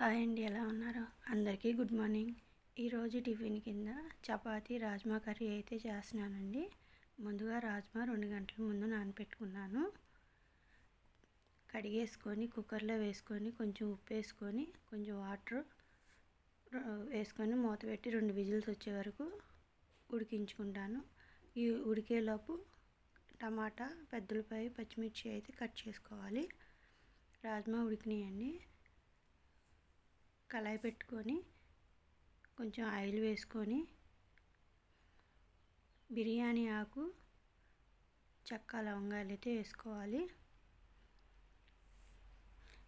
Hi అండి ఎలా ఉన్నారు? అందరికీ గుడ్ మార్నింగ్. ఈరోజు టిఫిన్ కింద చపాతీ రాజ్మా కర్రీ అయితే చేస్తున్నానండి. ముందుగా రాజ్మా రెండు గంటల ముందు నానపెట్టుకున్నాను. కడిగేసుకొని కుక్కర్లో వేసుకొని కొంచెం ఉప్పు వేసుకొని కొంచెం వాటర్ వేసుకొని మూత పెట్టి రెండు విజిల్స్ వచ్చే వరకు ఉడికించుకుంటాను. ఈ ఉడికేలోపు టమాటా పెద్దలపై పచ్చిమిర్చి అయితే కట్ చేసుకోవాలి. రాజ్మా ఉడికినాయండి. కళాయి పెట్టుకొని కొంచెం ఆయిల్ వేసుకొని బిర్యానీ ఆకు చెక్క లవంగాలు అయితే వేసుకోవాలి.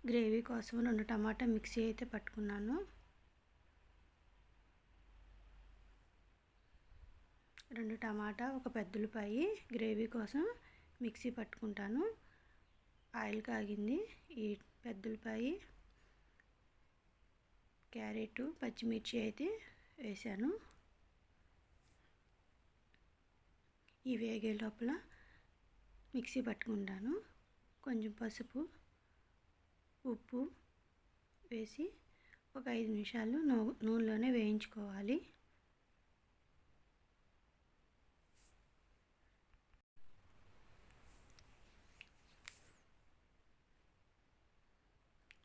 గ్రేవీ కోసం రెండు టమాటా మిక్సీ అయితే పట్టుకున్నాను. రెండు టమాటా ఒక పెద్దలపాయి గ్రేవీ కోసం మిక్సీ పట్టుకుంటాను. ఆయిల్ కాగింది ఈ పెద్దలపాయి క్యారెట్ పచ్చిమిర్చి అయితే వేసాను. ఈ వేగే లోపల మిక్సీ పట్టుకుంటాను. కొంచెం పసుపు ఉప్పు వేసి ఒక ఐదు నిమిషాలు నూ నూనెలోనే వేయించుకోవాలి.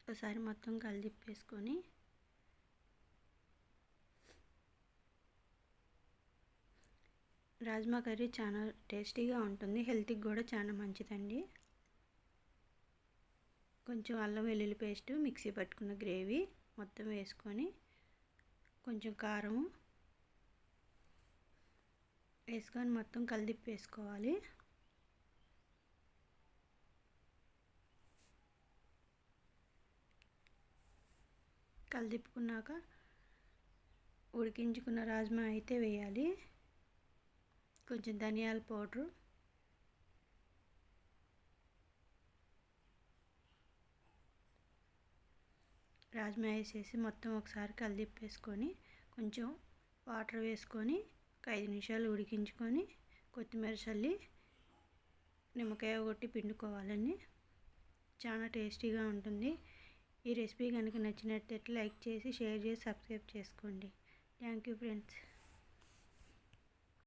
ఒకసారి మొత్తం కలిదిప్పేసుకొని రాజ్మా కర్రీ చాలా టేస్టీగా ఉంటుంది. హెల్త్కి కూడా చాలా మంచిదండి. కొంచెం అల్లం వెల్లుల్లి పేస్ట్ మిక్సీ పట్టుకున్న గ్రేవీ మొత్తం వేసుకొని కొంచెం కారం వేసుకొని మొత్తం కలిదిప్పి వేసుకోవాలి. కలిదిప్పుకున్నాక ఉడికించుకున్న రాజ్మా అయితే వేయాలి. కొంచెం ధనియాల పౌడరు. రాజ్మా వేసేసి మొత్తం ఒకసారి కలిదిప్పేసుకొని కొంచెం వాటర్ వేసుకొని ఒక ఐదు నిమిషాలు ఉడికించుకొని కొత్తిమీర చల్లి నిమ్మకాయ కొట్టి పిండుకోవాలండి. చాలా టేస్టీగా ఉంటుంది. ఈ రెసిపీ కనుక నచ్చినట్లయితే లైక్ చేసి షేర్ చేసి సబ్స్క్రైబ్ చేసుకోండి. Thank you friends.